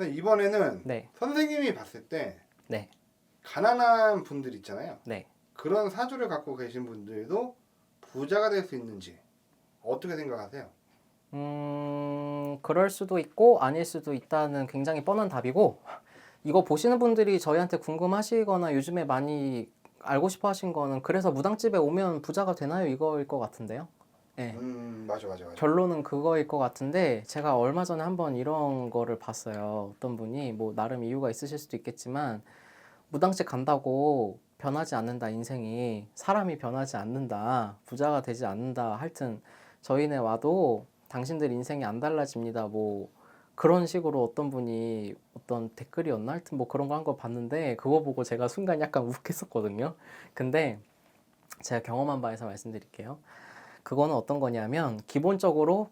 선생님, 이번에는 네, 선생님이 봤을 때 네, 가난한 분들 있잖아요. 네. 그런 사주를 갖고 계신 분들도 부자가 될 수 있는지 어떻게 생각하세요? 음, 그럴 수도 있고 아닐 수도 있다는 굉장히 뻔한 답이고 이거 보시는 분들이 저희한테 궁금하시거나 요즘에 많이 알고 싶어 하신 거는 그래서 무당집에 오면 부자가 되나요? 이거일 것 같은데요. 네. 음 맞아 맞아 맞아. 결론은 그거일 것 같은데 제가 얼마 전에 한번 이런 거를 봤어요. 어떤 분이 뭐 나름 이유가 있으실 수도 있겠지만 무당집 간다고 변하지 않는다 인생이 사람이 변하지 않는다 부자가 되지 않는다 하여튼 저희네 와도 당신들 인생이 안 달라집니다 뭐 그런 식으로 어떤 분이 어떤 댓글이었나 하여튼 뭐 그런 거 한 거 봤는데 그거 보고 제가 순간 약간 욱했었거든요. 근데 제가 경험한 바에서 말씀드릴게요. 그거는 어떤 거냐면 기본적으로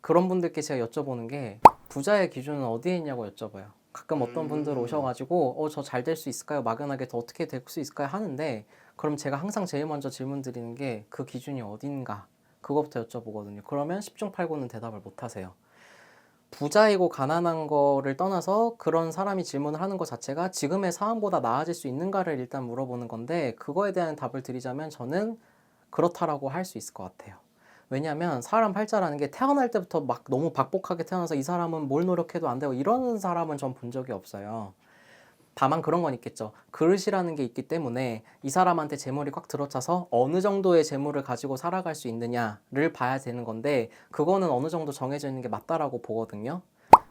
그런 분들께 제가 여쭤보는 게 부자의 기준은 어디에 있냐고 여쭤봐요. 가끔 어떤 분들 음. 오셔가지고 어 저 잘 될 수 있을까요? 막연하게 더 어떻게 될 수 있을까요? 하는데 그럼 제가 항상 제일 먼저 질문 드리는 게 그 기준이 어딘가 그것부터 여쭤보거든요. 그러면 10중 8구는 대답을 못 하세요. 부자이고 가난한 거를 떠나서 그런 사람이 질문을 하는 것 자체가 지금의 상황보다 나아질 수 있는가를 일단 물어보는 건데 그거에 대한 답을 드리자면 저는 그렇다라고 할 수 있을 것 같아요. 왜냐하면 사람 팔자라는 게 태어날 때부터 막 너무 박복하게 태어나서 이 사람은 뭘 노력해도 안 되고 이런 사람은 전 본 적이 없어요. 다만 그런 건 있겠죠. 그릇이라는 게 있기 때문에 이 사람한테 재물이 꽉 들어차서 어느 정도의 재물을 가지고 살아갈 수 있느냐를 봐야 되는 건데 그거는 어느 정도 정해져 있는 게 맞다라고 보거든요.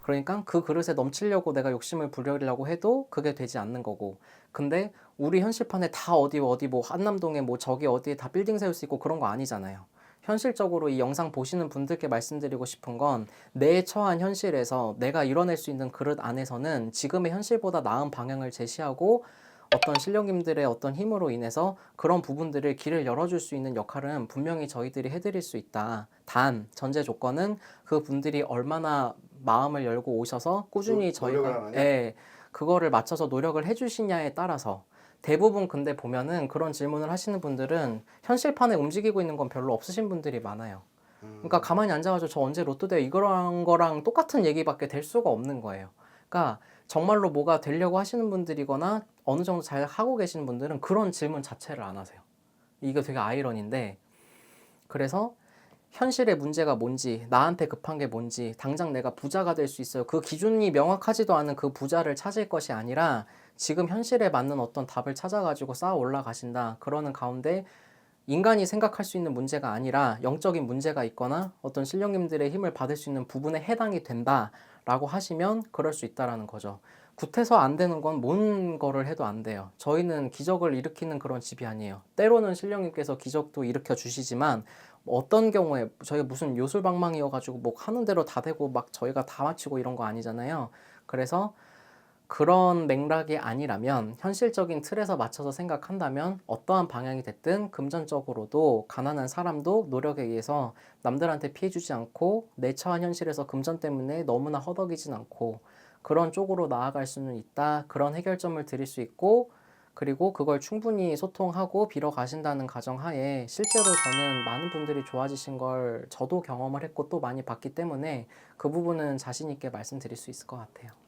그러니까 그 그릇에 넘치려고 내가 욕심을 부리려고 해도 그게 되지 않는 거고. 근데 우리 현실판에 다 어디 어디 뭐 한남동에 뭐 저기 어디에 다 빌딩 세울 수 있고 그런 거 아니잖아요. 현실적으로 이 영상 보시는 분들께 말씀드리고 싶은 건 내 처한 현실에서 내가 이뤄낼 수 있는 그릇 안에서는 지금의 현실보다 나은 방향을 제시하고 어떤 신령님들의 어떤 힘으로 인해서 그런 부분들을 길을 열어줄 수 있는 역할은 분명히 저희들이 해드릴 수 있다. 단 전제 조건은 그 분들이 얼마나 마음을 열고 오셔서 꾸준히 저희가? 예, 그거를 맞춰서 노력을 해주시냐에 따라서 대부분 근데 보면은 그런 질문을 하시는 분들은 현실판에 움직이고 있는 건 별로 없으신 분들이 많아요. 음, 그러니까 가만히 앉아가지고 저 언제 로또 돼요 이거랑 거랑 똑같은 얘기밖에 될 수가 없는 거예요. 그러니까 정말로 뭐가 되려고 하시는 분들이거나 어느 정도 잘 하고 계시는 분들은 그런 질문 자체를 안 하세요. 이거 되게 아이러니인데 그래서 현실의 문제가 뭔지 나한테 급한 게 뭔지 당장 내가 부자가 될 수 있어요. 그 기준이 명확하지도 않은 그 부자를 찾을 것이 아니라 지금 현실에 맞는 어떤 답을 찾아가지고 쌓아 올라가신다. 그러는 가운데 인간이 생각할 수 있는 문제가 아니라 영적인 문제가 있거나 어떤 신령님들의 힘을 받을 수 있는 부분에 해당이 된다라고 하시면 그럴 수 있다라는 거죠. 굿해서 안 되는 건 뭔 거를 해도 안 돼요. 저희는 기적을 일으키는 그런 집이 아니에요. 때로는 신령님께서 기적도 일으켜 주시지만 어떤 경우에 저희가 무슨 요술방망이여가지고 뭐 하는 대로 다 되고 막 저희가 다 맞히고 이런 거 아니잖아요. 그래서 그런 맥락이 아니라면 현실적인 틀에서 맞춰서 생각한다면 어떠한 방향이 됐든 금전적으로도 가난한 사람도 노력에 의해서 남들한테 피해 주지 않고 내 처한 현실에서 금전 때문에 너무나 허덕이진 않고 그런 쪽으로 나아갈 수는 있다. 그런 해결점을 드릴 수 있고 그리고 그걸 충분히 소통하고 빌어 가신다는 가정하에 실제로 저는 많은 분들이 좋아지신 걸 저도 경험을 했고 또 많이 봤기 때문에 그 부분은 자신 있게 말씀드릴 수 있을 것 같아요.